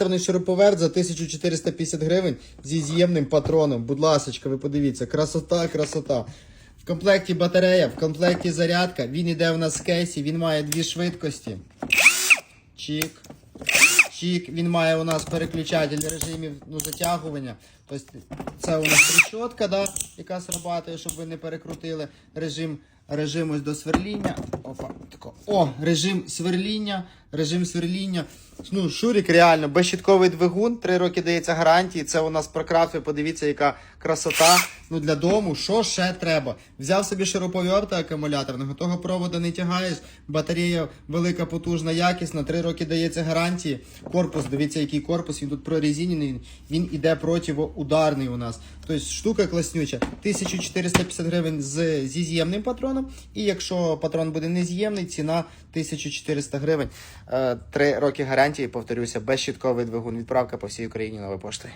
Шуруповерт за 1450 гривень зі з'ємним патроном. Будь ласочка, ви подивіться, красота, красота. В комплекті батарея, в комплекті зарядка. Він іде в нас з кейсі, він має дві швидкості. Чік. Чік. Він має у нас переключатель режимів ну, затягування. Тобто це у нас трещотка, да, яка срабатує, щоб ви не перекрутили режим. Режим ось до сверління. Опа, тако. О, режим сверління. Режим сверління. Ну, Шурік реально, безщітковий двигун, 3 роки дається гарантії. Це у нас ви подивіться, яка красота. Ну для дому, що ще треба? Взяв собі шуруповерта акумуляторного, того провода не тягаєш, батарея велика, потужна, якісна, 3 роки дається гарантії. Корпус, дивіться, який корпус, він тут прорезинений, він іде противоударний у нас. Тобто штука класнюча. 1450 гривень з, зі з'ємним патроном. І якщо патрон буде нез'ємний, ціна 1400 гривень. Е, Три роки гарантії, повторюся, безщітковий двигун. Відправка по всій Україні нової поштою.